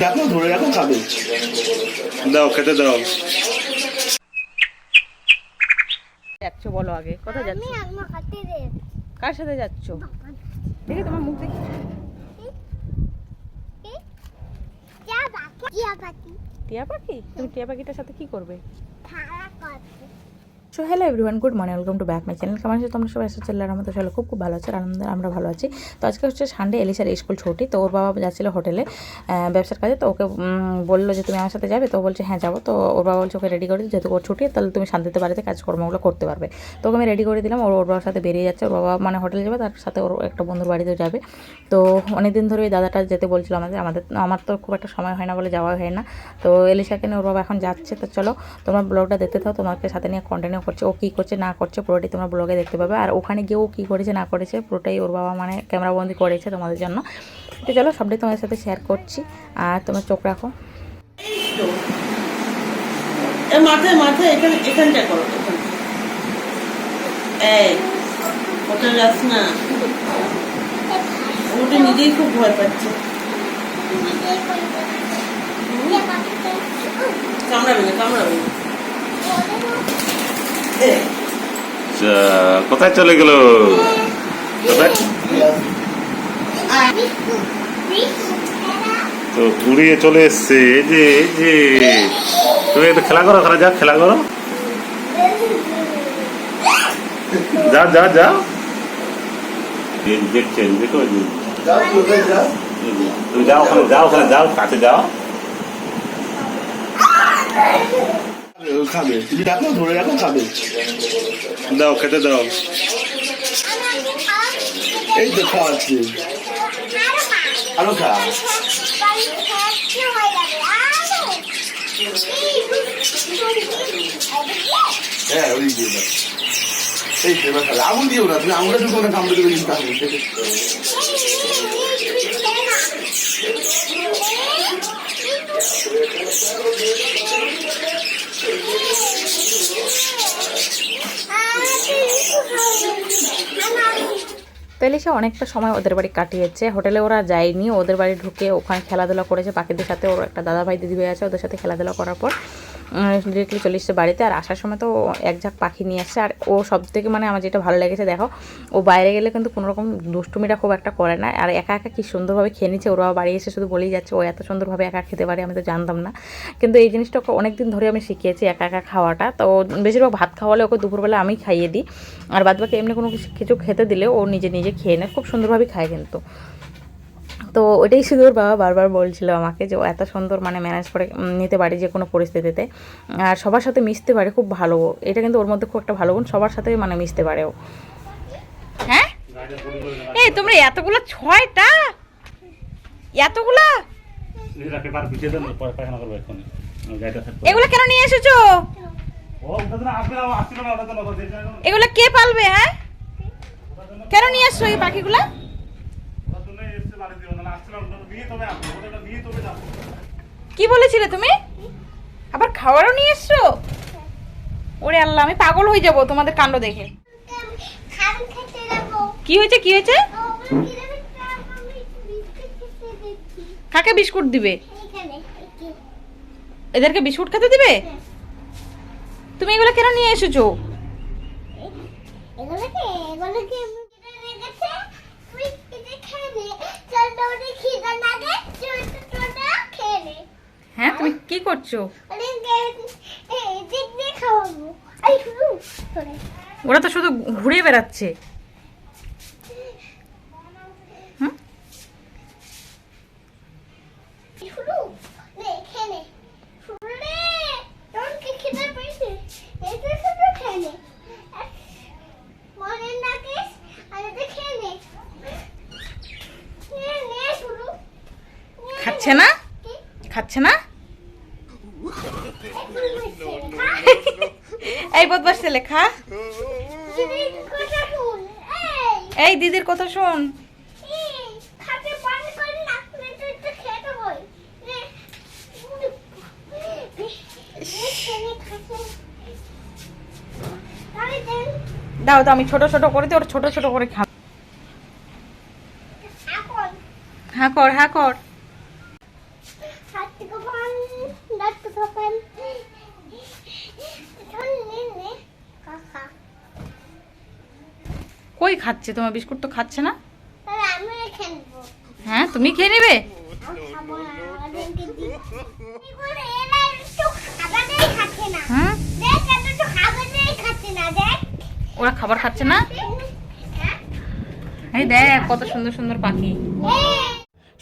রাখো ধরে রাখো খাবে। দাও খেতে দাও। যাচ্ছ বলো আগে কোথায় যাচ্ছ? কার সাথে যাচ্ছ? দেখি তোমার মুখ দেখি। যা বাকি যা টিয়া পাখি? তুমি টিয়া পাখিটার সাথে কি করবে। So hello everyone good morning welcome to back my channel কেমন আছে তোমরা সবাই? এসেছে আল্লাহর আমাদের সবাই খুব খুব ভালো আছে আর আনন্দ আমরা ভালো আছি। তো আজকে হচ্ছে সানডে এলিসার স্কুল ছুটি, তো ওর বাবা যাচ্ছিল হোটেলে ব্যবসার কাজে, তো ওকে বলল যে তুমি আমার সাথে যাবে, তো বলছে হ্যাঁ যাব। তো ওর বাবা বলছে, ওকে রেডি করে যেহেতু ওর ছুটি, তাহলে তুমি শান্তিতে বাড়িতে কাজকর্মগুলো করতে পারবে। তো ওকে আমি রেডি করে দিলাম, ওর ওর বাবার সাথে বেরিয়ে যাচ্ছে, ওর বাবা মানে হোটেলে যাবে, তার সাথে ওর একটা বন্ধুর বাড়িতেও যাবে। তো অনেকদিন ধরে ওই দাদাটা যেতে বলছিল আমাদের আমাদের, আমার তো খুব একটা সময় হয় না বলে যাওয়া হয় না। তো এলিশাকে নিয়ে ওর বাবা এখন যাচ্ছে, তো চলো তোমার ব্লগটা দেখতে থাও, তোমাকে সাথে নিয়ে কন্টিনিউ করছে, ও কী করছে, না করছে, পুরোটাই তোমরা ব্লগে দেখতে পাবে। আর ওখানে গিয়ে ও কী করেছে, না করেছে, পুরোটাই ওর বাবা মানে ক্যামেরাবন্দি করেছে তোমাদের জন্য। তো চলো, সবটাই তোমাদের সাথে শেয়ার করছি। আর তোমরা চোখ রাখো। নিজেই খুব ভয় কামড়াবে না কামড়াবে না। কোথায় চলে গেল? কোথায়? তো উড়িয়ে চলে এসছে এই যে এই যে। তুমি একটু খেলা করো খেলা যাও খেলা করো। যাও যাও যাও। এই দেখছেন দেখো যে। তুমি যাও ওখানে যাও ওখানে যাও কাছে যাও। খাবে। তুমি রাখো ধরে রাখো, খাবে। দাও, খেতে দাও। এই তো খাওয়াচ্ছে আরও খা। হ্যাঁ ওই দিয়ে দাও। এই এবার খাবে। আঙুল দিও না, তুমি আঙুলটা ঢুকো না কামড়ে দেবে কিন্তু তো এলিশা অনেকটা সময় ওদের বাড়ি কাটিয়েছে। হোটেলে ওরা যায়নি, ওদের বাড়ি ঢুকে ওখানে খেলাধুলা করেছে। পাখিদের সাথে ওর একটা দাদা ভাই দিদি ভাই আছে, ওদের সাথে খেলাধুলা করার পর ডিরেক্টলি চলে এসছে বাড়িতে আর আসার সময় তো এক ঝাঁক পাখি নিয়ে আসছে। আর ও সব থেকে মানে আমার যেটা ভালো লেগেছে, দেখো, ও বাইরে গেলে কিন্তু কোনো রকম দুষ্টুমিটা খুব একটা করে না। আর একা একা কী সুন্দরভাবে খেয়ে নিচ্ছে ওরা বাড়ি এসে শুধু বলেই যাচ্ছে, ও এত সুন্দরভাবে একা খেতে পারে, আমি তো জানতাম না। কিন্তু এই জিনিসটা ওকে অনেক দিন ধরে আমি শিখিয়েছি একা একা খাওয়াটা। তো বেশিরভাগ ভাত খাওয়ালে ওকে দুপুরবেলা আমি খাইয়ে দিই। আর বাদ বাকি এমনি কোনো কিছু কিছু খেতে দিলে ও নিজে নিজে খেয়ে নেয়, খুব সুন্দরভাবে খায় কিন্তু। তো ওটাই শুধু ওর বাবা বারবার বলছিল আমাকে যে ও এত সুন্দর মানে ম্যানেজ করে নিতে পারে যে কোনো পরিস্থিতিতে। আর সবার সাথে মিশতে পারে, খুব ভালো এটা কিন্তু ওর মধ্যে খুব একটা ভালো গুণ, সবার সাথে মানে মিশতে পারে ও। হ্যাঁ? এই, তোমরা এতগুলো ছয়টা? এতগুলা? এগুলো কেন নিয়ে এসেছ। এগুলো কে পালবে হ্যাঁ? কেন নিয়ে এসছো এই পাখিগুলা ওটার জন্যই এসছে বাড়ি দিয়ে, নাহলে আসছিলাম না, নিয়ে তবে আসব, ওটা নিয়ে তবে যাব। কি বলেছিলে তুমি? আবার খাওয়ারও নিয়ে এসছো? ওরে আল্লাহ আমি পাগল হয়ে যাব তোমাদের কাণ্ড দেখে। কি হয়েছে কি হয়েছে? কাকে বিস্কুট দিবে? এদেরকে বিস্কুট খেতে দিবে? তুমি এগুলো কেন নিয়ে এসেছ? এগুলোকে এগুলোকে রেখেছে তুই এটা খেয়ে নে চল দৌড়ে খিদা লাগে চল তোটা খেয়ে নে হ্যাঁ তুমি কি করছ? ওরা তো শুধু ঘুরে বেড়াচ্ছে। হুম শুরু নে খেয়ে নে শুরু নে তোর কি খিদা পেয়েছে এটা শুধু খেয়ে নে মনে রাখিস আর এটা খেয়ে নে নে নে শুরু নে, খাচ্ছে না খাচ্ছে না। এই বদমাস ছেলে খা। এই, দিদির কথা শোন দাও তো আমি ছোট ছোট করে দিই ওর ছোট ছোট করে খা এখন হ্যাঁ কর হ্যাঁ কর sopan. Ton নে কাকা কই খাচ্ছে? তোমার বিস্কুট তো খাচ্ছে না? হ্যাঁ তুমি খেয়ে নেবে? হ্যাঁ? ওরা খাবার খাচ্ছে না? হ্যাঁ? এই দেখ কত সুন্দর সুন্দর পাখি।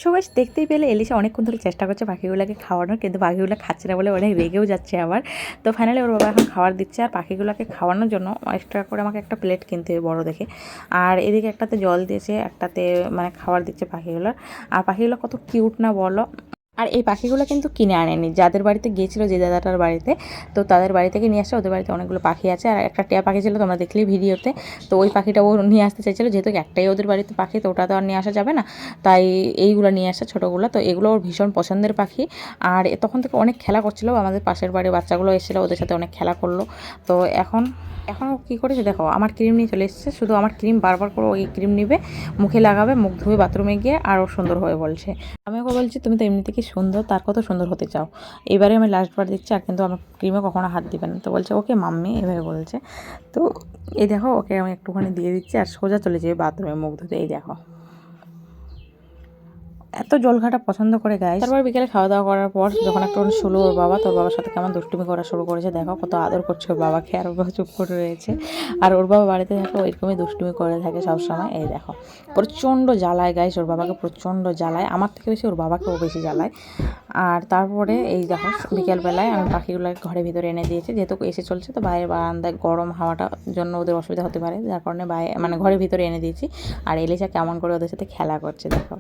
সবাই দেখতেই পেলে এলিশা অনেকক্ষণ ধরে চেষ্টা করছে পাখিগুলোকে খাওয়ানোর, কিন্তু পাখিগুলো খাচ্ছে না বলে অনেক রেগেও যাচ্ছে আবার। তো ফাইনালি ওর বাবা এখন খাবার দিচ্ছে আর পাখিগুলোকে খাওয়ানোর জন্য এক্সট্রা করে আমাকে একটা প্লেট কিনতে হবে বড়ো দেখে। আর এদিকে একটাতে জল দিয়েছে, একটাতে মানে খাবার দিচ্ছে পাখিগুলোর আর পাখিগুলো কত কিউট না বলো। আর এই পাখিগুলো কিন্তু কিনে আনেনি। যাদের বাড়িতে গিয়েছিল যে দাদাটার বাড়িতে, তো তাদের বাড়ি থেকে নিয়ে আসছে ওদের বাড়িতে অনেকগুলো পাখি আছে। আর একটা টিয়া পাখি ছিল, তোমরা দেখলেই ভিডিওতে। তো ওই পাখিটা ও নিয়ে আসতে চাইছিল, যেহেতু একটাই ওদের বাড়িতে পাখি, তো ওটা তো আর নিয়ে আসা যাবে না। তাই এইগুলো নিয়ে আসা ছোটোগুলো। তো এগুলো ওর ভীষণ পছন্দের পাখি। আর তখন থেকে অনেক খেলা করছিল। আমাদের পাশের বাড়ির বাচ্চাগুলো এসেছিল, ওদের সাথে অনেক খেলা করল। তো এখন এখন কী করেছে দেখো, আমার ক্রিম নিয়ে চলে এসেছে। শুধু আমার ক্রিম বারবার করে ওই ক্রিম নিবে, মুখে লাগাবে, মুখ ধুয়ে বাথরুমে গিয়ে আরও সুন্দর হয়ে বলছে। আমি ওকে বলছি, তুমি তো এমনিতে কি সুন্দর, তার কত সুন্দর হতে চাও। এবারে আমি লাস্ট বার দিচ্ছি আর কিন্তু আমার ক্রিমে কখনো হাত দিবে না। তো বলছে, ওকে মাম্মি, এভাবে বলছে। তো এই দেখো, ওকে আমি একটুখানি দিয়ে দিচ্ছি আর সোজা চলে যাবে বাথরুমে মুখ ধুতে। এই দেখো। এত জল ঘাটা পছন্দ করে গাই তারপর বিকেলে খাওয়া দাওয়া করার পর যখন একটু শুলো ওর বাবা, তোর বাবার সাথে কেমন দুষ্টুমি করা শুরু করেছে, দেখো কত আদর করছে ওর বাবাকে, আর বাবা চুপ করে রয়েছে। আর ওর বাবা বাড়িতে থাকলে ওইরকমই দুষ্টুমি করে থাকে সবসময়। এই দেখো, প্রচণ্ড জ্বালায় গাইস ওর বাবাকে প্রচণ্ড জ্বালায়। আমার থেকে বেশি ওর বাবাকেও বেশি জ্বালায়। আর তারপরে এই দেখো, বিকেলবেলায় আমি পাখিগুলোকে ঘরের ভিতরে এনে দিয়েছি। যেহেতু এসে চলছে, তো বাইরে বারান্দায় গরম হাওয়াটার জন্য ওদের অসুবিধা হতে পারে। যার কারণে বাইরে মানে ঘরের ভিতরে এনে দিয়েছি। আর এলিশা কেমন করে ওদের সাথে খেলা করছে, দেখো।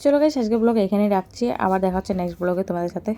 চলো গাইস আজকে ব্লগ এখানেই রাখছি। আবার দেখা হচ্ছে নেক্সট ব্লগে তোমাদের সাথে।